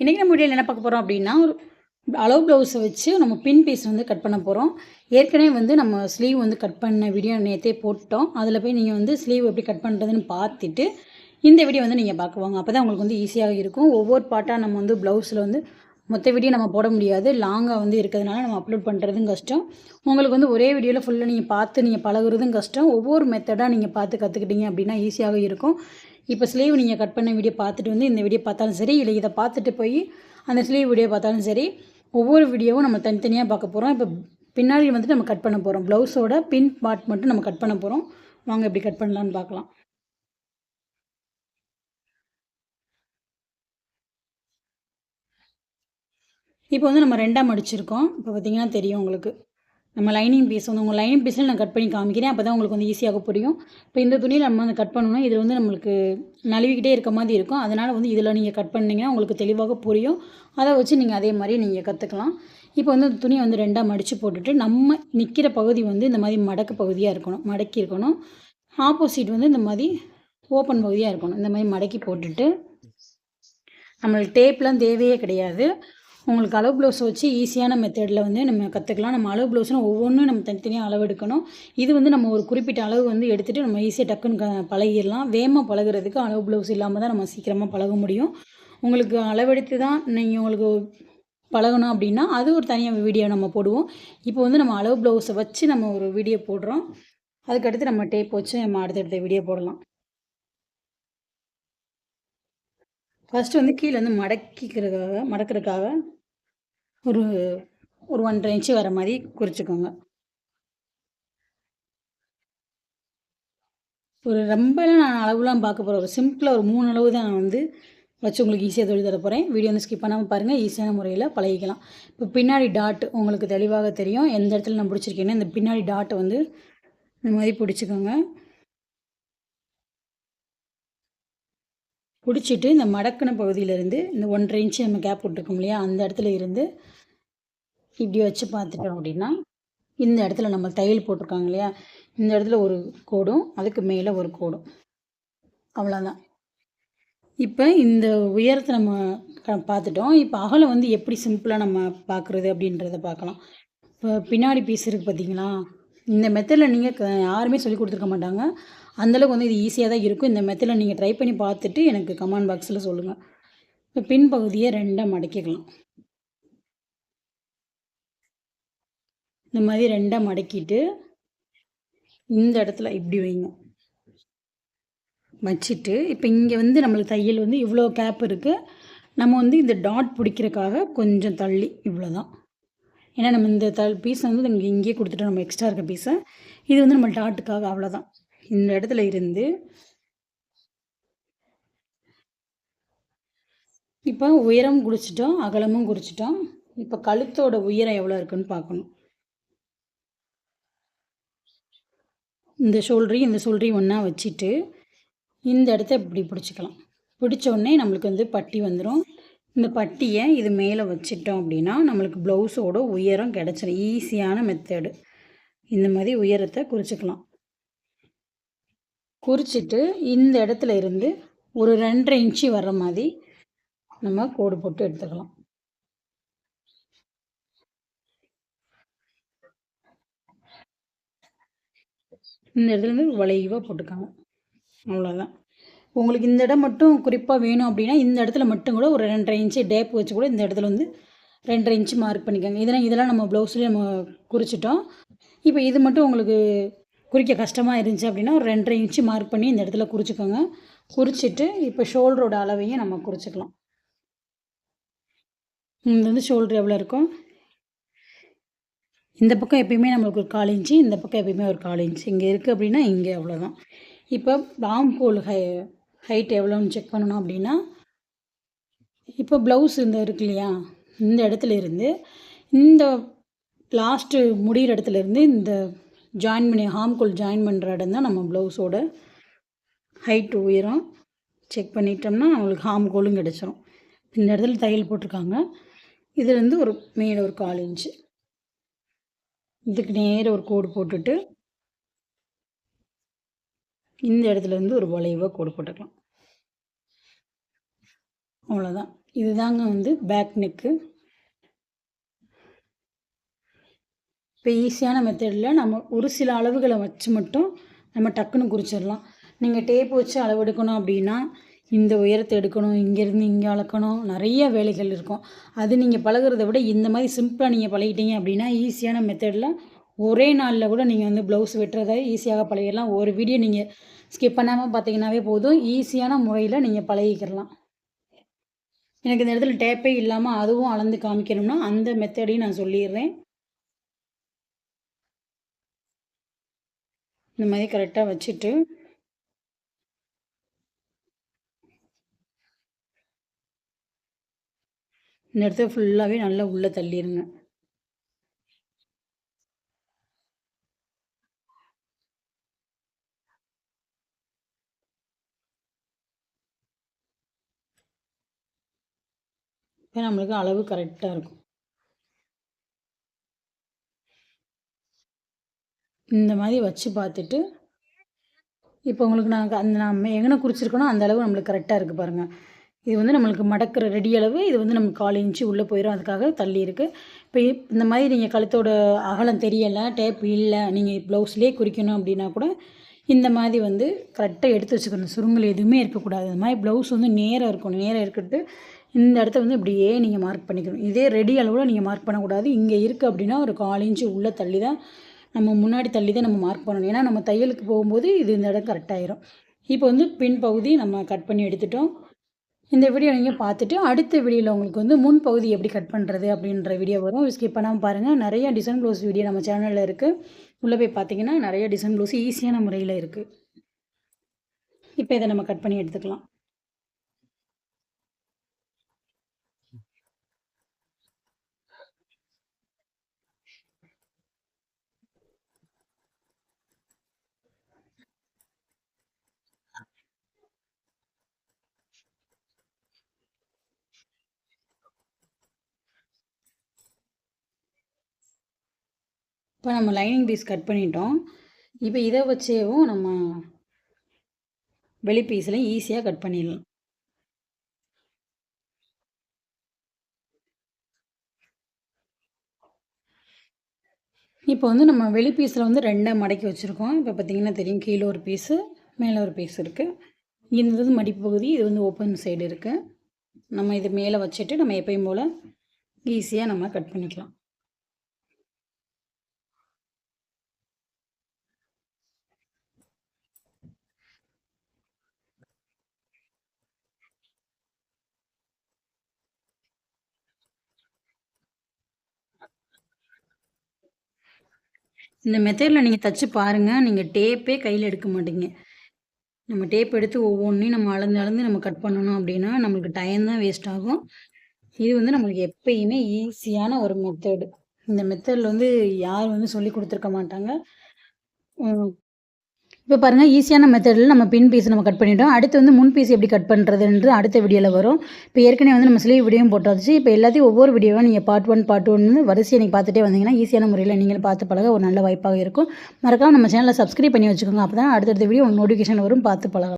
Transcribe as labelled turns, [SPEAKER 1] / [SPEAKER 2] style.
[SPEAKER 1] இன்றைக்கி நம்ம வீடியோவில் என்ன பார்க்க போகிறோம் அப்படின்னா ஒரு அளவு ப்ளவுஸை வச்சு நம்ம பின் பீஸ் வந்து கட் பண்ண போகிறோம் ஏற்கனவே வந்து நம்ம ஸ்லீவ் வந்து கட் பண்ண வீடியோ நேற்றே போட்டோம் அதில் போய் நீங்கள் வந்து ஸ்லீவ் எப்படி கட் பண்ணுறதுன்னு பார்த்துட்டு இந்த வீடியோ வந்து நீங்கள் பார்க்குவாங்க அப்போ தான் உங்களுக்கு வந்து ஈஸியாக இருக்கும். ஒவ்வொரு பாட்டாக நம்ம வந்து ப்ளவுஸில் வந்து மொத்த வீடியோ நம்ம போட முடியாது. லாங்காக வந்து இருக்கிறதுனால நம்ம அப்லோட் பண்ணுறதும் கஷ்டம். உங்களுக்கு வந்து ஒரே வீடியோவில் ஃபுல்லாக நீங்கள் பார்த்து நீங்கள் பழகுறதும் கஷ்டம். ஒவ்வொரு மெத்தடாக நீங்கள் பார்த்து கற்றுக்கிட்டீங்க அப்படின்னா ஈஸியாக இருக்கும். இப்போ ஸ்லீவ் நீங்கள் கட் பண்ண வீடியோ பார்த்துட்டு வந்து இந்த வீடியோ பார்த்தாலும் சரி இல்லை இதை பார்த்துட்டு போய் அந்த ஸ்லீவ் வீடியோ பார்த்தாலும் சரி ஒவ்வொரு வீடியோவும் நம்ம தனித்தனியாக பார்க்க போகிறோம் இப்போ பின்னாடி வந்துட்டு நம்ம கட் பண்ண போகிறோம் ப்ளவுஸோட பின் பார்ட் மட்டும் நம்ம கட் பண்ண போகிறோம் வாங்க எப்படி கட் பண்ணலான்னு பார்க்கலாம். இப்போ வந்து நம்ம ரெண்டாக மடிச்சிருக்கோம் இப்போ பார்த்தீங்கன்னா தெரியும் உங்களுக்கு. நம்ம லைனிங் பீஸ் வந்து உங்கள் லைனிங் பீஸில் நான் கட் பண்ணி காமிக்கிறேன். அப்போ தான் உங்களுக்கு வந்து ஈஸியாக புரியும். இப்போ இந்த துணியில் நம்ம வந்து கட் பண்ணணும் இது வந்து நம்மளுக்கு நழுவிக்கிட்டே இருக்க மாதிரி இருக்கும். அதனால் வந்து இதில் நீங்கள் கட் பண்ணிங்கன்னா உங்களுக்கு தெளிவாக புரியும். அதை வச்சு நீங்கள் அதே மாதிரி நீங்கள் கற்றுக்கலாம் இப்போ வந்து அந்த துணியை வந்து ரெண்டாக மடித்து போட்டுட்டு நம்ம நிற்கிற பகுதி வந்து இந்த மாதிரி மடக்கு பகுதியாக இருக்கணும். மடக்கி இருக்கணும். ஆப்போசிட் வந்து இந்த மாதிரி ஓப்பன் பகுதியாக இருக்கணும். இந்த மாதிரி மடக்கி போட்டுட்டு நம்மளுக்கு டேப்லாம் தேவையே கிடையாது. உங்களுக்கு அளவு ப்ளவுஸ் வச்சு ஈஸியான மெத்தடில் வந்து நம்ம கற்றுக்கலாம் நம்ம அளவு ப்ளவுஸ்னு ஒவ்வொன்றும் நம்ம தனித்தனியாக அளவு எடுக்கணும் இது வந்து நம்ம ஒரு குறிப்பிட்ட அளவு வந்து எடுத்துகிட்டு நம்ம ஈஸியாக டக்குன்னு க பழகிடலாம். வேகமாக பழகுறதுக்கு அளவு ப்ளவுஸ் இல்லாமல் தான் நம்ம சீக்கிரமாக பழக முடியும். உங்களுக்கு அளவெடுத்து தான் நீங்கள் உங்களுக்கு பழகணும் அப்படின்னா அது ஒரு தனியாக வீடியோ நம்ம போடுவோம். இப்போ வந்து நம்ம அளவு ப்ளவுஸை வச்சு நம்ம ஒரு வீடியோ போடுறோம். அதுக்கடுத்து நம்ம டேப் வச்சு நம்ம அடுத்தடுத்த வீடியோ போடலாம். ஃபஸ்ட்டு வந்து கீழே வந்து மடக்கிக்கிறதுக்காக மடக்கிறதுக்காக ஒரு ஒரு ஒன்றரை இன்ச்சு வர மாதிரி குறிச்சிக்கோங்க. ஒரு ரொம்பலாம் நான் அளவுலாம் பார்க்க போகிறேன் ஒரு சிம்பிளாக ஒரு மூணு அளவு தான் நான் வந்து வச்சு உங்களுக்கு ஈஸியாக தொழில் தர போகிறேன் வீடியோ வந்து ஸ்கிப் பண்ணாமல் பாருங்கள் ஈஸியான முறையில் பழகிக்கலாம். இப்போ பின்னாடி டாட் உங்களுக்கு தெளிவாக தெரியும். எந்த இடத்துல நான் பிடிச்சிருக்கேன்னு இந்த பின்னாடி டாட்டை வந்து இந்த மாதிரி பிடிச்சிக்கோங்க. பிடிச்சிட்டு இந்த மடக்கின பகுதியிலேருந்து இந்த ஒன்றரை இன்ச்சு நம்ம கேப் விட்டுருக்கோம் இல்லையா? அந்த இடத்துல இருந்து இப்படி வச்சு பார்த்துட்டோம் அப்படின்னா இந்த இடத்துல நம்ம தையல் போட்டிருக்காங்க இல்லையா? இந்த இடத்துல ஒரு கோடும் அதுக்கு மேலே ஒரு கோடும். அவ்வளோதான் இப்போ இந்த உயரத்தை நம்ம க- பார்த்துட்டோம். இப்போ அகலம் வந்து எப்படி சிம்பிளாக நம்ம பார்க்குறது அப்படின்றத பார்க்கலாம். இப்போ பின்னாடி பீஸ் இருக்குது பார்த்தீங்களா இந்த மெத்தடில் நீங்கள் யாருமே சொல்லி கொடுத்துருக்க மாட்டாங்க. அந்தளவுக்கு வந்து இது ஈஸியாக தான் இருக்கும். இந்த மெத்தடில் நீங்கள் ட்ரை பண்ணி பார்த்துட்டு எனக்கு கமெண்ட் பாக்ஸில் சொல்லுங்கள் இப்போ பின் பகுதியை ரெண்டாக மடக்கிக்கலாம். இந்த மாதிரி ரெண்டாக மடக்கிட்டு இந்த இடத்துல இப்படி வைங்க. வச்சுட்டு இப்போ இங்கே வந்து நம்மளுக்கு தையல் வந்து இவ்வளோ கேப் இருக்குது நம்ம வந்து இந்த டாட் பிடிக்கிறக்காக கொஞ்சம் தள்ளி இவ்வளோ தான் ஏன்னா நம்ம இந்த த பீஸை வந்து இங்கே இங்கேயே கொடுத்துட்டோம். நம்ம எக்ஸ்ட்ரா இருக்க பீஸை இது வந்து நம்ம டாட்டுக்காக அவ்வளோதான் இந்த இடத்துல இருந்து இப்போ உயரம் குடிச்சிட்டோம் அகலமும் குடிச்சிட்டோம். இப்போ கழுத்தோட உயரம் எவ்வளோ இருக்குன்னு பார்க்கணும். இந்த ஷோல்டரையும் இந்த ஷோல்டரையும் ஒன்றா வச்சுட்டு இந்த இடத்த இப்படி பிடிச்சிக்கலாம். பிடிச்ச உடனே நம்மளுக்கு வந்து பட்டி வந்துடும் இந்த பட்டியை இது மேலே வச்சிட்டோம் அப்படின்னா நம்மளுக்கு ப்ளவுஸோட உயரம் கிடச்சிடும் ஈஸியான மெத்தடு இந்த மாதிரி உயரத்தை குறிச்சிக்கலாம். குறிச்சிட்டு இந்த இடத்துல இருந்து ஒரு ரெண்டரை இன்ச்சு வர்ற மாதிரி நம்ம கோடு போட்டு எடுத்துக்கலாம். இந்த இடத்துல இருந்து வளைவாக போட்டுக்காங்க அவ்வளோதான் உங்களுக்கு இந்த இடம் மட்டும் குறிப்பாக வேணும் அப்படின்னா இந்த இடத்துல மட்டும் கூட ஒரு ரெண்டரை இன்ச்சு டேப் வச்சு கூட இந்த இடத்துல வந்து ரெண்டரை இன்ச்சு மார்க் பண்ணிக்கோங்க. இதெல்லாம் இதெல்லாம் நம்ம ப்ளவுஸ்லேயே நம்ம குறிச்சிட்டோம். இப்போ இது மட்டும் உங்களுக்கு குறிக்க கஷ்டமாக இருந்துச்சு அப்படின்னா ஒரு ரெண்டரை இன்ச்சு மார்க் பண்ணி இந்த இடத்துல குறிச்சிக்கோங்க. குறிச்சிட்டு இப்போ ஷோல்டரோட அளவையும் நம்ம குறிச்சிக்கலாம். இது வந்து ஷோல்டர் எவ்வளோ இருக்கும்? இந்த பக்கம் எப்பயுமே நம்மளுக்கு ஒரு கால் இன்ச்சு இந்த பக்கம் எப்பயுமே ஒரு கால் இன்ச்சு. இங்கே இருக்குது அப்படின்னா இங்கே அவ்வளோதான் இப்போ பாம் கோல் ஹை ஹைட் எவ்வளோன்னு செக் பண்ணணும் அப்படின்னா இப்போ ப்ளவுஸ் இந்த இருக்கு இல்லையா? இந்த இடத்துல இருந்து இந்த லாஸ்ட்டு முடிகிற இடத்துல இருந்து இந்த ஜாயின் பண்ணி ஹாம்குள் ஜாயின் பண்ணுற இடம் தான் நம்ம ப்ளவுஸோட ஹைட் உயரம் செக் பண்ணிட்டோம்னா நம்மளுக்கு ஹாம்கோலும் கிடச்சிரும். இந்த இடத்துல தையல் போட்டிருக்காங்க. இதுலேருந்து ஒரு மேலே ஒரு கால் இன்ச்சு இதுக்கு நேர ஒரு கோடு போட்டுட்டு இந்த இடத்துல இருந்து ஒரு வளைவாக கோடு போட்டுக்கலாம். அவ்வளோதான் இதுதாங்க வந்து பேக் நெக்கு இப்போ ஈஸியான மெத்தடில் நம்ம ஒரு சில அளவுகளை வச்சு மட்டும் நம்ம டக்குன்னு குறிச்சிடலாம். நீங்கள் டேப் வச்சு அளவெடுக்கணும் அப்படின்னா இந்த உயரத்தை எடுக்கணும் இங்கேருந்து இங்கே அளக்கணும் நிறைய வேலைகள் இருக்கும். அது நீங்கள் பழகுறத விட இந்த மாதிரி சிம்பிளாக நீங்கள் பழகிட்டீங்க அப்படின்னா ஈஸியான மெத்தடில் ஒரே நாளில் கூட நீங்கள் வந்து ப்ளவுஸ் வெட்டுறதை ஈஸியாக பழகிடலாம். ஒரு வீடியோ நீங்கள் ஸ்கிப் பண்ணாமல் பார்த்தீங்கன்னாவே போதும். ஈஸியான முறையில் நீங்கள் பழகிக்கிறலாம் எனக்கு இந்த இடத்துல டேப்பே இல்லாமல் அதுவும் அளந்து காமிக்கணும்னா அந்த மெத்தடையும் நான் சொல்லிடுறேன். இந்த மாதிரி கரெக்டாக வச்சுட்டு இந்த இடத்துல ஃபுல்லாகவே நல்லா உள்ளே தள்ளிடுங்க இப்போ நம்மளுக்கு அளவு கரெக்டாக இருக்கும். இந்த மாதிரி வச்சு பார்த்துட்டு இப்போ உங்களுக்கு நாங்கள் அந்த நம்ம எங்கே குறிச்சிருக்கணும் அந்த அளவு நம்மளுக்கு கரெக்டாக இருக்குது பாருங்கள் இது வந்து நம்மளுக்கு மடக்கிற ரெடி அளவு இது வந்து நமக்கு கால் இன்ச்சு உள்ளே போயிடும் அதுக்காக தள்ளி இருக்குது இப்போ இந்த மாதிரி நீங்கள் கழுத்தோட அகலம் தெரியலை டேப் இல்லை நீங்கள் ப்ளவுஸ்லேயே குறிக்கணும் அப்படின்னா கூட இந்த மாதிரி வந்து கரெக்டாக எடுத்து வச்சுக்கணும். சுருங்கல் எதுவுமே இருக்கக்கூடாது. இந்த மாதிரி ப்ளவுஸ் வந்து நேராக இருக்கணும். நேராக இருக்கிறது இந்த இடத்த வந்து இப்படியே நீங்கள் மார்க் பண்ணிக்கணும். இதே ரெடி அளவில் நீங்கள் மார்க் பண்ணக்கூடாது. இங்கே இருக்குது அப்படின்னா ஒரு கால் இன்ச்சு உள்ளே தள்ளி தான் நம்ம முன்னாடி தள்ளி தான் நம்ம மார்க் பண்ணணும். ஏன்னா நம்ம தையலுக்கு போகும்போது இது இந்த இடம் கரெக்டாயிரும் இப்போ வந்து பின் பகுதி நம்ம கட் பண்ணி எடுத்துட்டோம். இந்த வீடியோ நீங்கள் பார்த்துட்டு அடுத்த வீடியோவில் உங்களுக்கு வந்து முன் பகுதி எப்படி கட் பண்ணுறது அப்படின்ற வீடியோ வரும். ஸ்கிப் பண்ணாமல் பாருங்கள் நிறைய டிசைன் ப்ளவுஸ் வீடியோ நம்ம சேனலில் இருக்குது உள்ளே போய் பார்த்தீங்கன்னா நிறைய டிசைன் ப்ளவுஸ் ஈஸியான முறையில் இருக்குது இப்போ இதை நம்ம கட் பண்ணி எடுத்துக்கலாம். இப்போ நம்ம லைனிங் பீஸ் கட் பண்ணிட்டோம். இப்போ இதை வச்சேவும் நம்ம வெளி பீஸ்லையும் ஈஸியாக கட் பண்ணிடலாம். இப்போ வந்து நம்ம வெளி பீஸில் வந்து ரெண்டாக மடக்கி வச்சுருக்கோம். இப்போ பார்த்திங்கன்னா தெரியும் கீழே ஒரு பீஸு மேலே ஒரு பீஸ் இருக்குது இந்த இது மடிப்பு பகுதி இது வந்து ஓப்பன் சைடு இருக்குது நம்ம இது மேலே வச்சுட்டு நம்ம எப்பயும் போல் ஈஸியாக நம்ம கட் பண்ணிக்கலாம். இந்த மெத்தடில் நீங்கள் தைச்சி பாருங்கள் நீங்கள் டேப்பே கையில் எடுக்க மாட்டீங்க. நம்ம டேப் எடுத்து ஒவ்வொன்றையும் நம்ம அளந்து அளந்து நம்ம கட் பண்ணணும் அப்படின்னா நம்மளுக்கு டைம் தான் வேஸ்ட் ஆகும். இது வந்து நம்மளுக்கு எப்பயுமே ஈஸியான ஒரு மெத்தடு இந்த மெத்தடில் வந்து யார் வந்து சொல்லி கொடுத்துருக்க மாட்டாங்க. இப்போ பாருங்கள் ஈஸியான மெத்தடில் நம்ம பின் பீஸ் நம்ம கட் பண்ணிட்டோம். அடுத்து வந்து முன் பீஸ் எப்படி கட் பண்ணுறதுன்றது அடுத்த வீடியோவில் வரும். இப்போ ஏற்கனவே வந்து நம்ம ஸ்லீவ் வீடியோவும் போட்டாச்சு. இப்போ எல்லாத்தையும் ஒவ்வொரு வீடியோவாக நீங்கள் பார்ட் ஒன் பார்ட் ஒன்று வரிசையை நீங்கள் பார்த்துட்டே வந்தீங்கன்னா ஈஸியான முறையில் நீங்கள் பார்த்து பழக ஒரு நல்ல வாய்ப்பாக இருக்கும். மறக்காமல் நம்ம சேனலில் சப்ஸ்கிரைப் பண்ணி வச்சுக்கோங்க. அப்போ தான் அடுத்தடுத்த வீடியோ உங்களுக்கு நோட்டிஃபிகேஷன் வரும். பார்த்து பழகலாம்.